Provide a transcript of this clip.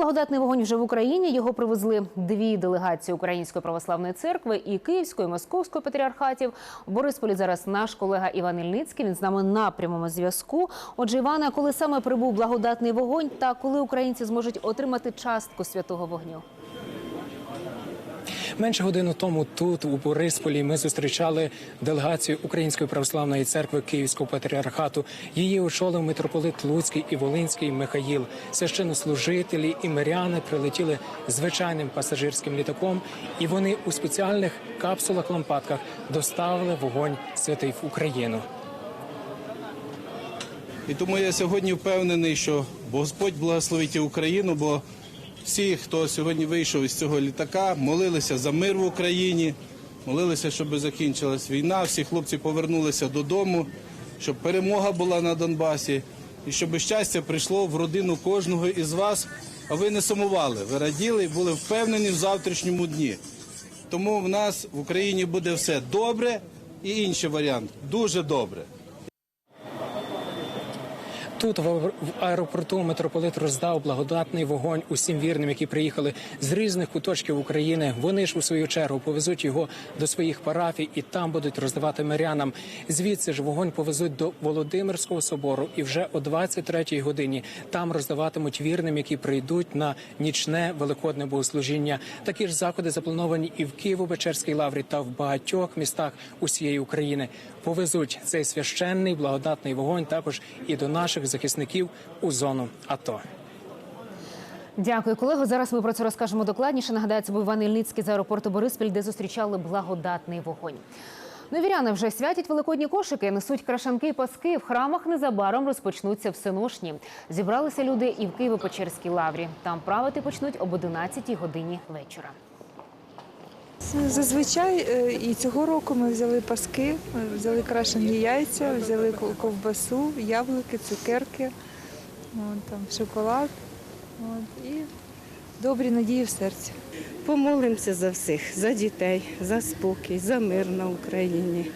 благодатний вогонь вже в Україні. Його привезли дві делегації Української православної церкви і Київської і Московської патріархатів. У Борисполі зараз наш колега Іван Ільницький. Він з нами на прямому зв'язку. Отже, Івана, коли саме прибув благодатний вогонь та коли українці зможуть отримати частку святого вогню? Менше годину тому тут, у Борисполі, ми зустрічали делегацію Української православної церкви Київського патріархату. Її очолив митрополит Луцький і Волинський Михаїл. Священнослужителі і миряни прилетіли звичайним пасажирським літаком, і вони у спеціальних капсулах-лампадках доставили вогонь святий в Україну. І тому я сьогодні впевнений, що Господь благословить Україну, бо всі, хто сьогодні вийшов із цього літака, молилися за мир в Україні, молилися, щоб закінчилась війна, всі хлопці повернулися додому, щоб перемога була на Донбасі і щоб щастя прийшло в родину кожного із вас. А ви не сумували, ви раділи і були впевнені в завтрашньому дні. Тому в нас в Україні буде все добре і інший варіант дуже добре. Тут в аеропорту митрополит роздав благодатний вогонь усім вірним, які приїхали з різних куточків України. Вони ж у свою чергу повезуть його до своїх парафій і там будуть роздавати мирянам. Звідси ж вогонь повезуть до Володимирського собору, і вже о 23-й годині там роздаватимуть вірним, які прийдуть на нічне великодне богослужіння. Такі ж заходи заплановані і в Києво-Печерській лаврі та в багатьох містах усієї України. Повезуть цей священний благодатний вогонь також і до наших захисників у зону АТО. Дякую, колего. Зараз ми про це розкажемо докладніше. Нагадаю, це був Іван Ільницький з аеропорту Бориспіль, де зустрічали благодатний вогонь. Новіряни вже святять великодні кошики, несуть крашанки і паски. В храмах незабаром розпочнуться всеношні. Зібралися люди і в Києво-Печерській лаврі. Там правити почнуть об 11 годині вечора. Зазвичай е, і цього року ми взяли паски, взяли крашені яйця, взяли ковбасу, яблуки, цукерки, шоколад і добрі надії в серці. Помолимося за всіх, за дітей, за спокій, за мир на Україні.